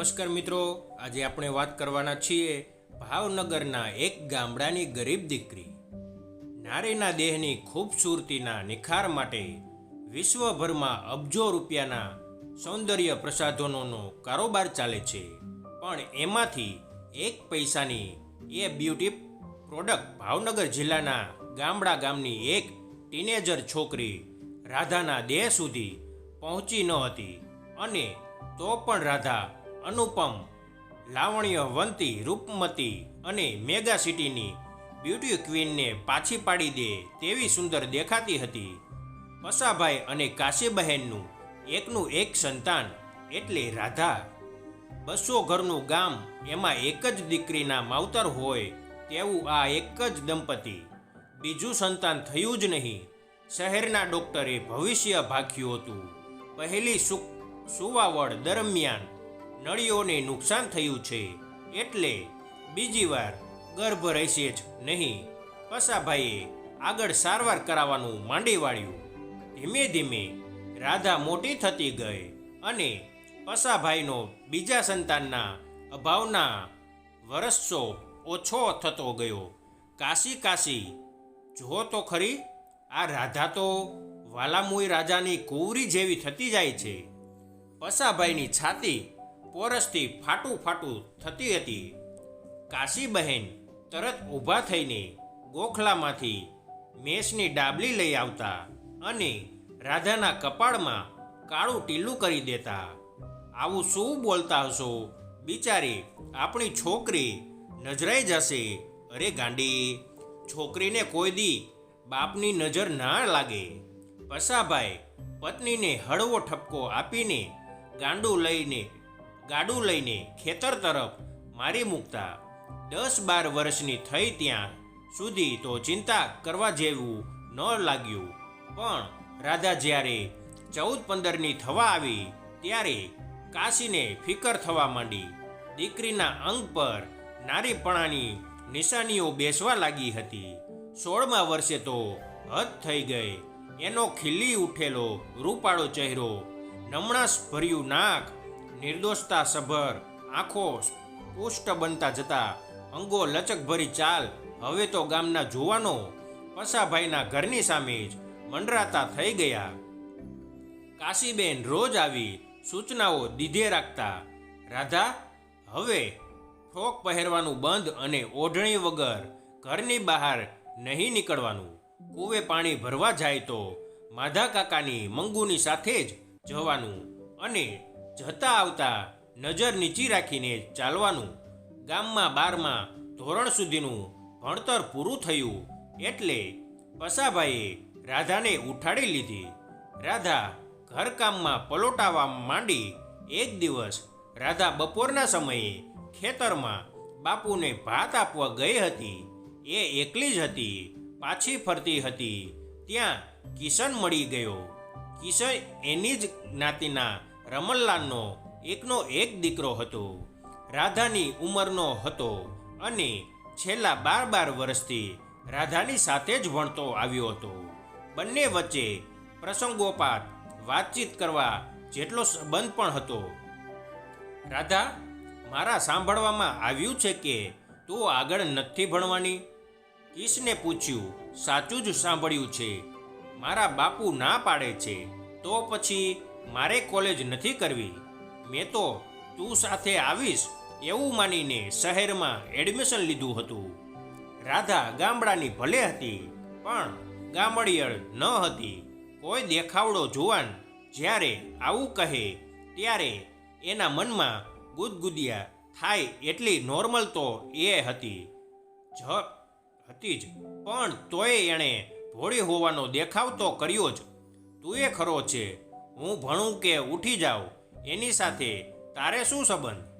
નમસ્કાર મિત્રો, આજે આપણે વાત કરવાના છીએ ભાવનગરના એક ગામડાની ગરીબ દીકરી. નારીના દેહની ખૂબસૂરતીના નિખાર માટે વિશ્વભરમાં અબજો રૂપિયાના સૌંદર્ય પ્રસાધનોનો કારોબાર ચાલે છે. પણ એમાંથી એક પૈસાની એ બ્યુટી પ્રોડક્ટ ભાવનગર જિલ્લાના ગામડા ગામની એક ટીનેજર છોકરી રાધાના દેહ સુધી પહોંચી ન હતી. અને તો પણ રાધા અનુપમ લાવણ્યવંતી રૂપમતી અને મેગા સિટીની બ્યુટી ક્વીનને પાછી પાડી દે તેવી સુંદર દેખાતી હતી. પસાભાઈ અને કાશીબહેનનું એકનું એક સંતાન એટલે રાધા. બસો ઘરનું ગામ એમાં એક જ દીકરીના માવતર હોય તેવું આ એક જ દંપતી. બીજું સંતાન થયું જ નહીં. શહેરના ડોક્ટરે ભવિષ્ય ભાખ્યું હતું. પહેલી સુવાવડ દરમિયાન નળીઓને નુકસાન થયું છે. એટલે બીજી વાર ગર્ભ રહેશે જ નહીં. પસાભાઈએ આગળ સારવાર કરાવવાનું માંડી વાળ્યું. ધીમે ધીમે રાધા મોટી થતી ગઈ અને પસાભાઈનો બીજા સંતાનના અભાવના વરસો ઓછો થતો ગયો. કાશી કાશી, જુઓ તો ખરી, આ રાધા તો વાલામુઈ રાજાની કુંવરી જેવી થતી જાય છે. પસાભાઈની છાતી પોરસથી ફાટું ફાટું થતી હતી. કાશીબહેન તરત ઊભા થઈને ગોખલામાંથી મેષની ડાબલી લઈ આવતા અને રાધાના કપાળમાં કાળું ટીલું કરી દેતા. આવું શું બોલતા હશો? બિચારી, આપણી છોકરી નજરાઈ જશે. અરે ગાંડી, છોકરીને કોઈ દી બાપની નજર ના લાગે. પસાભાઈ પત્નીને હળવો ઠપકો આપીને ગાંડું લઈને ગાડું લઈને ખેતર તરફ મારી મૂકતા. દસ બાર વર્ષની થઈ ત્યાં સુધી તો ચિંતા કરવા જેવું ન લાગ્યું. પણ રાધા જ્યારે ચૌદ પંદરની થવા આવી, ત્યારે કાશીને ફિકર થવા માંડી. દીકરીના અંગ પર નારીપણાની નિશાનીઓ બેસવા લાગી હતી. સોળમા વર્ષે તો હદ થઈ ગઈ. એનો ખીલી ઉઠેલો રૂપાળો ચહેરો નમણાશ ભર્યું નાક નિર્દોષતા સભર, આંખો પુષ્ટ બનતા જતા, અંગો લચકભરી ચાલ, હવે તો ગામના જુવાનો, પસાભાઈના ઘરની સામે જ મંડરાતા થઈ ગયા. કાશીબેન રોજ આવી સૂચનાઓ દીધે રાખતા, રાધા, હવે ફ્રોક પહેરવાનું બંધ અને ઓઢણી વગર ઘરની બહાર નહીં નીકળવાનું. કૂવે પાણી ભરવા જાય તો માધા કાકાની મંગુની સાથે જ જવાનું અને જતા આવતા નજર નીચી રાખીને ચાલવાનું. ગામમાં બારમાં ધોરણ સુધીનું ભણતર પૂરું થયું એટલે પસાભાઈએ રાધાને ઉઠાડી લીધી. રાધા ઘરકામમાં પલોટાવા માંડી. એક દિવસ રાધા બપોરના સમયે ખેતરમાં બાપુને ભાત આપવા ગઈ હતી. એ એકલી જ હતી, પાછી ફરતી હતી. ત્યાં કિશન મળી ગયો. કિશન એની જ જ્ઞાતિના રમણલાલનો એકનો એક દીકરો હતો, રાધાની ઉંમરનો હતો અને છેલ્લા બાર બાર વર્ષથી રાધાની સાથે જ ભણતો આવ્યો હતો. બંને વચ્ચે પ્રસંગોપાત, વાતચીત કરવા જેટલો સંબંધ પણ હતો. રાધા, મારા સાંભળવામાં આવ્યું છે કે તું આગળ નથી ભણવાની? કિશને પૂછ્યું. સાચું જ સાંભળ્યું છે. મારા બાપુ ના પાડે છે. તો પછી મારે કોલેજ નથી કરવી. મેં તો તું સાથે આવીશ એવું માનીને શહેરમાં એડમિશન લીધું હતું. રાધા ગામડાની ભલે હતી, પણ ગામડિયળ ન હતી. કોઈ દેખાવડો જુવાન જ્યારે આવું કહે, ત્યારે એના મનમાં ગુદગુદિયા થાય એટલી નોર્મલ તો એ હતી. જ હતી જ, પણ તોય એણે ભોળી હોવાનો દેખાવ તો કર્યો જ. તું એ ખરો છે હું ભણું કે ઉઠી જાઉં, એની સાથે તારે શું સંબંધ?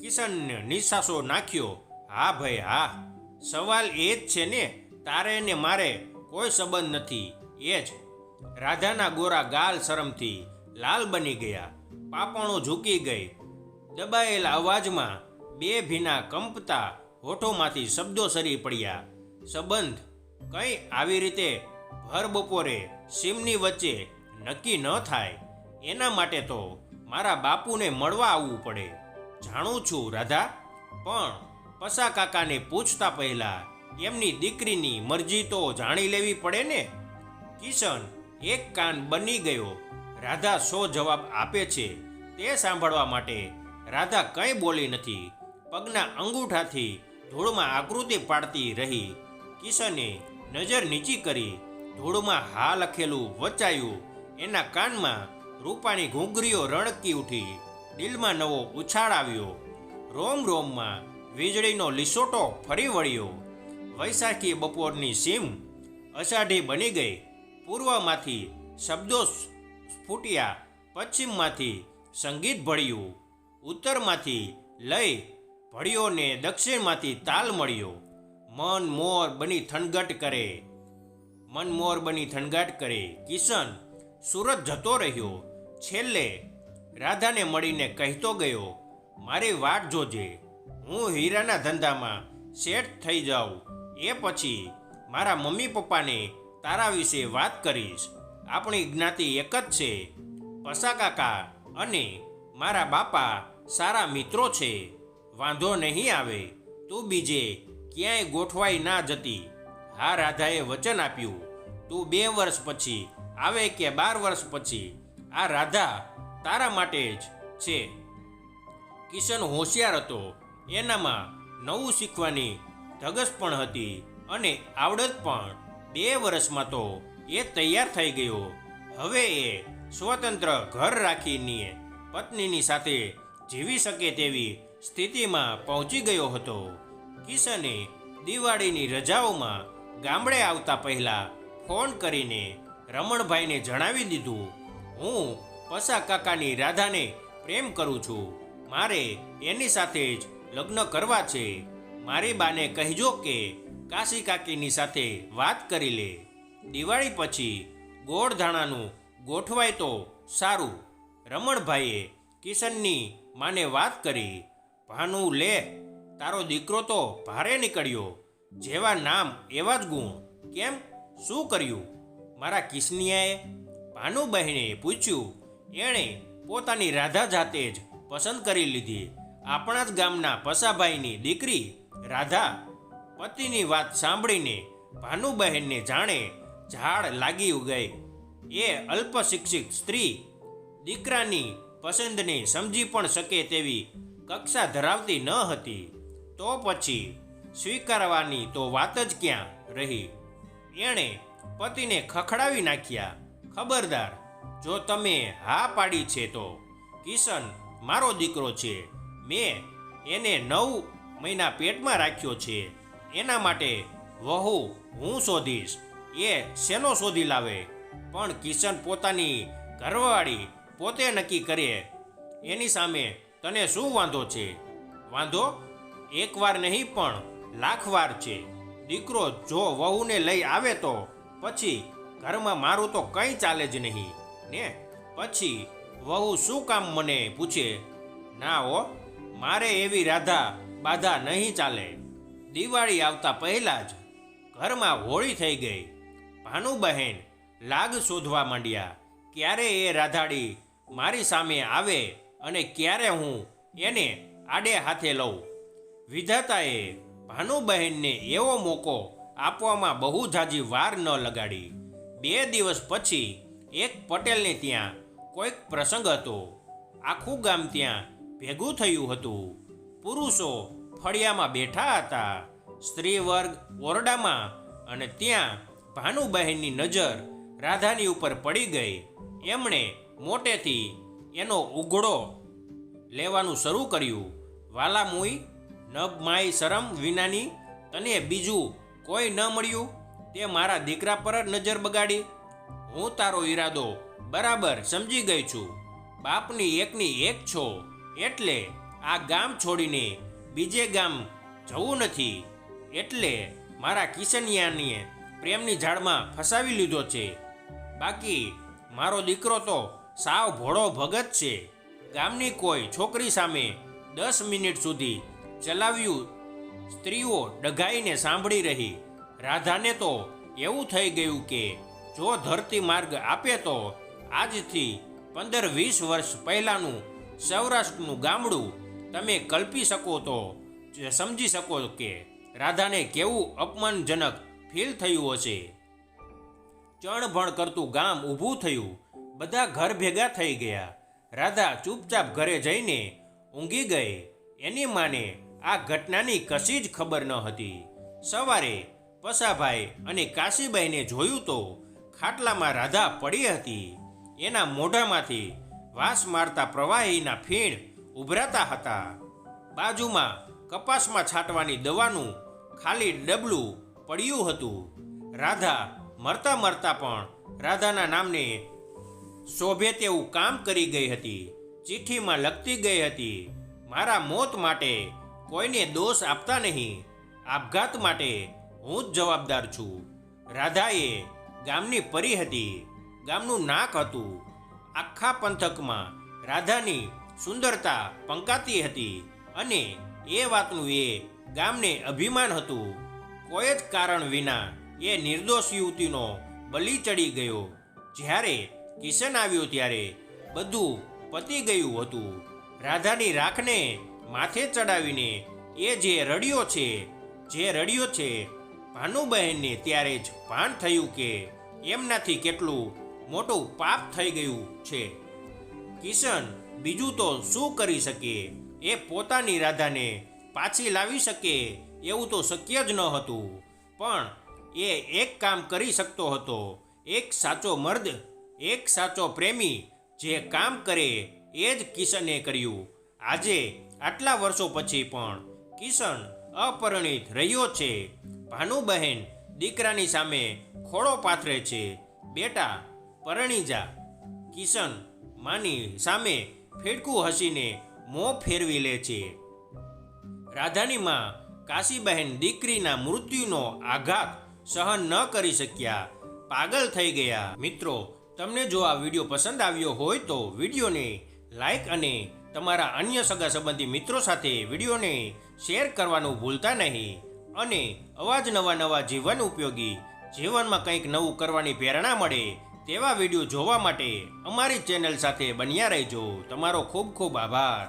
કિશનને નિશાસો નાખ્યો, હા ભાઈ, હા. સવાલ એ જ છે ને, તારે ને મારે કોઈ સંબંધ નથી, એ જ. રાધાના ગોરા ગાલ શરમથી લાલ બની ગયા, પાપણો ઝૂકી ગઈ. દબાયેલા અવાજમાં બે ભીના કંપતા હોઠોમાંથી શબ્દો સરી પડ્યા. સંબંધ કંઈ આવી રીતે ભર બપોરે સીમની વચ્ચે નક્કી ન થાય. એના માટે તો મારા બાપુને મળવા આવવું પડે. જાણું છું, રાધા. પણ પસા કાકાને પૂછતા પહેલા એમની દીકરીની મરજી તો જાણી લેવી પડે ને? કિશન એક કાન બની ગયો. રાધા શો જવાબ આપે છે તે સાંભળવા માટે રાધા કંઈ બોલી નથી. પગના અંગૂઠાથી ધૂળમાં આકૃતિ પાડતી રહી. કિશને નજર નીચી કરી ધૂળમાં હા લખેલું વચાયું એના કાનમાં રૂપાણી ઘૂંઘરીઓ રણકી ઉઠી, દિલમાં નવો ઉછાળ આવ્યો. રોમ રોમમાં વીજળીનો લીસોટો ફરી વળ્યો. વૈશાખી બપોરની સીમ અષાઢી બની ગઈ. પૂર્વમાંથી શબ્દો સ્ફૂટ્યા, પશ્ચિમમાંથી સંગીત ભળ્યું. ઉત્તરમાંથી લઈ ભળ્યોને દક્ષિણમાંથી તાલ મળ્યો. મન મોર બની થનગટ કરે. મન મોર બની થનગાટ કરે. કિશન સુરત જતો રહ્યો. છેલ્લે રાધાને મળીને કહેતો ગયો, મારી વાટ જોજે. હું હીરાના ધંધામાં સેટ થઈ જાઉં. એ પછી મારા મમ્મી પપ્પાને તારા વિશે વાત કરીશ. આપણી જ્ઞાતિ એક જ છે. પસા કાકા અને મારા બાપા સારા મિત્રો છે. વાંધો નહીં આવે. તું બીજે ક્યાંય ગોઠવાઈ ના જતી. હા, રાધાએ વચન આપ્યું. તું બે વર્ષ પછી આવે કે બાર વર્ષ પછી, આ રાધા તારા માટે જ છે. કિશન હોશિયાર હતો. એનામાં નવું શીખવાની ધગસ પણ હતી અને આવડત પણ. બે વર્ષમાં તો એ તૈયાર થઈ ગયો. હવે એ સ્વતંત્ર ઘર રાખીને પત્નીની સાથે જીવી શકે તેવી સ્થિતિમાં પહોંચી ગયો હતો. કિશને દિવાળીની રજાઓમાં ગામડે આવતા પહેલાં ફોન કરીને રમણભાઈને જણાવી દીધું, હું પસા કાકાની રાધાને પ્રેમ કરું છું. મારે એની સાથે જ લગ્ન કરવા છે. મારી બાને કહેજો કે કાશી કાકીની સાથે વાત કરી લે. દિવાળી પછી ગોળધાણાનું ગોઠવાય તો સારું. રમણભાઈએ કિશનની માને વાત કરી, ભાનુ લે, તારો દીકરો તો ભારે નીકળ્યો. જેવા નામ એવા જ ગુણ. કેમ? શું કર્યું? મારા કિશનિયાએ ભાનુબહેને પૂછ્યું, એણે પોતાની રાધા જાતે જ પસંદ કરી લીધી. આપણા જ ગામના પસાભાઈની દીકરી રાધા પતિની વાત સાંભળીને ભાનુબહેનને જાણે ઝાડ લાગી ગઈ. એ અલ્પ શિક્ષિત સ્ત્રી દીકરાની પસંદને સમજી પણ શકે તેવી કક્ષા ધરાવતી ન હતી. તો પછી સ્વીકારવાની તો વાત જ ક્યાં રહી? એણે પતિને ખખડાવી નાખ્યા. ખબરદાર, જો તમે હા પાડી છે તો. કિશન, મારો દીકરો છે. મેં એને નવ મહિના પેટમાં રાખ્યો છે. એના માટે વહુ હું શોધીશ. એ શેનો શોધી લાવે? પણ કિશન પોતાની ઘરવાળી પોતે નક્કી કરે. એની સામે તને શું વાંધો છે? વાંધો? એકવાર નહીં પણ લાખ વાર છે. દીકરો જો વહુને લઈ આવે તો પછી ઘરમાં મારું તો કંઈ ચાલે જ નહીં, ને? પછી વહુ શું કામ મને પૂછે? ના હો, મારે એવી રાધા બાધા નહીં ચાલે. દિવાળી આવતા પહેલાં જ ઘરમાં હોળી થઈ ગઈ. ભાનુબહેન લાગ શોધવા માંડ્યા, ક્યારે એ રાધાડી મારી સામે આવે અને ક્યારે હું એને આડે હાથે લઉં? વિધાતાએ ભાનુબહેનને એવો મોકો આપવામાં બહુ જાજી વાર ન લગાડી. બે દિવસ પછી એક પટેલને ત્યાં કોઈક પ્રસંગ હતો. આખું ગામ ત્યાં ભેગું થયું હતું. પુરુષો ફળિયામાં બેઠા હતા સ્ત્રી વર્ગ ઓરડામાં અને ત્યાં ભાનુબહેનની નજર રાધાની ઉપર પડી ગઈ. એમણે મોટેથી એનો ઉઘડો લેવાનું શરૂ કર્યું. વાલામુઈ નભ માય શરમ વિનાની તને બીજું કોઈ ન મળ્યું, તે મારા દીકરા પર જ નજર બગાડી. હું તારો ઈરાદો બરાબર સમજી ગઈ છું. બાપની એકની એક છો, એટલે આ ગામ છોડીને બીજે ગામ જવું નથી. એટલે મારા કિશનિયાને પ્રેમની ઝાડમાં ફસાવી લીધો છે. બાકી મારો દીકરો તો સાવ ભોળો ભગત છે. ગામની કોઈ છોકરી સામે દસ મિનિટ સુધી ચલાવ્યું સ્ત્રીઓ ડઘાઈને સાંભળી રહી. રાધાને તો એવું થઈ ગયું કે જો ધરતી માર્ગ આપે તો આજથી પંદર વીસ વર્ષ પહેલાંનું સૌરાષ્ટ્રનું ગામડું તમે કલ્પી શકો તો સમજી શકો કે રાધાને કેવું અપમાનજનક ફીલ થયું હશે. ચણભણ કરતું ગામ ઊભું થયું. બધા ઘર ભેગા થઈ ગયા. રાધા ચૂપચાપ ઘરે જઈને ઊંઘી ગઈ. એની માને આ ઘટનાની કશી જ ખબર ન હતી. સવારે પસાભાઈ અને કાશીબાઈને જોયું તો ખાટલામાં રાધા પડી હતી. એના મોઢામાંથી વાસ મારતા પ્રવાહીના ફીણ ઉભરાતા હતા. બાજુમાં કપાસમાં છાંટવાની દવાનું ખાલી ડબલું પડ્યું હતું. રાધા મરતા મરતા પણ રાધાના નામને શોભે તેવું કામ કરી ગઈ હતી. ચિઠ્ઠીમાં લખતી ગઈ હતી, મારા મોત માટે કોઈને દોષ આપતા નહીં. આપઘાત માટે હું જ જવાબદાર છું. રાધાએ ગામની પરી હતી ગામનું નાક હતું. આખા પંથકમાં રાધાની સુંદરતા પંકાતી હતી અને એ વાતનું એ ગામને અભિમાન હતું. કોઈ જ કારણ વિના એ નિર્દોષ યુવતીનો બલી ચડી ગયો. જ્યારે કિશન આવ્યો ત્યારે બધું પતી ગયું હતું. રાધાની રાખને માથે ચડાવીને, એ જે રડ્યો છે, જે રડ્યો છે, ભાનુબહેનને ત્યારે જ ભાન થયું કે એમનાથી કેટલું મોટું પાપ થઈ ગયું છે. કિશન, બીજું તો શું કરી શકે? એ પોતાની રાધાને પાછી લાવી શકે એવું તો શક્ય જ ન હતું. પણ એ એક કામ કરી શકતો હતો. એક સાચો મર્દ, એક સાચો પ્રેમી જે કામ કરે એ જ કિશને કર્યું. આજે આટલા વર્ષો પછી પણ કિશન અપરિણિત રહ્યો છે. ભાનુબહેન દીકરાની સામે ખોળો પાથરે છે. બેટા પરણી જા કિશન માની સામે ફેડકું હસીને મોં ફેરવી લે છે. રાધાની માં કાશીબહેન દીકરીના મૃત્યુનો આઘાત સહન ન કરી શક્યા. પાગલ થઈ ગયા. મિત્રો, તમને જો આ વીડિયો પસંદ આવ્યો હોય તો વિડીયોને લાઈક અને તમારા અન્ય સગા સંબંધી મિત્રો સાથે વિડીયોને શેર કરવાનું ભૂલતા નહીં અને અવાજ નવા નવા જીવન ઉપયોગી જીવનમાં કંઈક નવું કરવાની પ્રેરણા મળે તેવા વીડિયો જોવા માટે અમારી ચેનલ સાથે બન્યા રહેજો. તમારો ખૂબ ખૂબ આભાર.